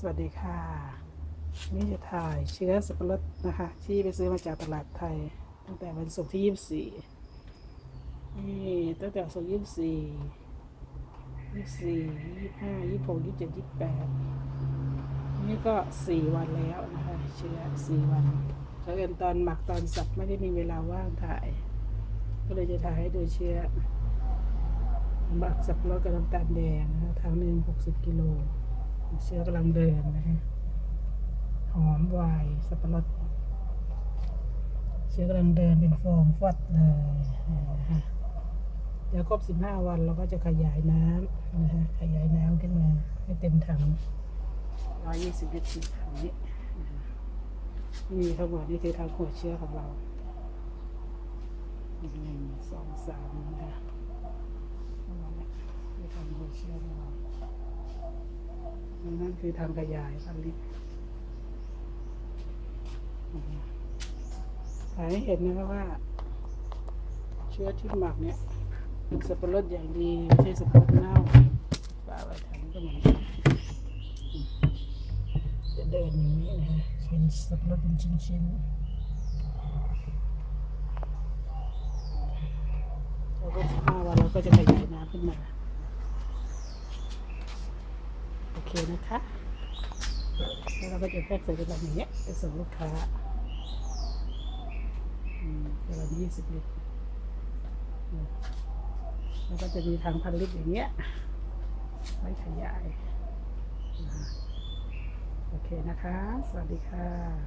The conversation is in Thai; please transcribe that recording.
สวัสดีค่ะ นี่จะถ่ายเชื้อสับปะรดนะคะ ที่ไปซื้อมาจากตลาดไทย ตั้งแต่วันศุกร์ที่ยี่สิบสี่นี่ตั้งแต่ศุกร์ยี่สิบสี่ยี่สิบสี่ยี่ห้ายี่หกยี่เจ็ดยี่แปดนี่ก็สี่วันแล้วนะคะ เชื้อสี่วันแล้วกันตอนหมักตอนสับไม่ได้มีเวลาว่างถ่าย ก็เลยจะถ่ายให้ดูเชื้อหมักสับปะรดกับน้ำตาลแดงนะคะทางหนึ่งหกสิบกิโล เชือกำลังเดินนะฮะหอมวายสับปะรดเชือกำลังเดินเป็นฟองฟอดเลยนะฮะเดี๋ยวครบสิบห้าวันเราก็จะขยายน้ำนะฮะขยายน้ำขึ้นมาให้เต็มถังร้อยยี่สิบลิตรถังนี้นี่ทั้งหมดนี่คือทางหัวเชื้อของเราหนึ่งสองสามนะฮะทั้งหมดเนี่ยคือทางหัวเชื้อ นั่นคือทำขยายพันลิตรถ่ายให้เห็นนะครับว่า เชื้อที่หมักเนี่ยเป็นสับปะรดอย่างดีไม่ใช่สับปะรดเน่าปลาไว้ถังก็เหมือนจะเดินอย่างนี้นะเป็นสับปะรดเป็นชิ้นๆแล้วก็ห้าวันเราก็จะขยายน้ำขึ้นมา โอ เคนะคะ แล้วเราก็จะแพ็คใส่กระดาษอย่างเงี้ยไปส่งลูกค้าอืมกระดาษยี่สิบลิตรแล้วก็จะมีทางพันลิตรอย่างเงี้ยไว้ขยาย โอเคนะคะ สวัสดีค่ะ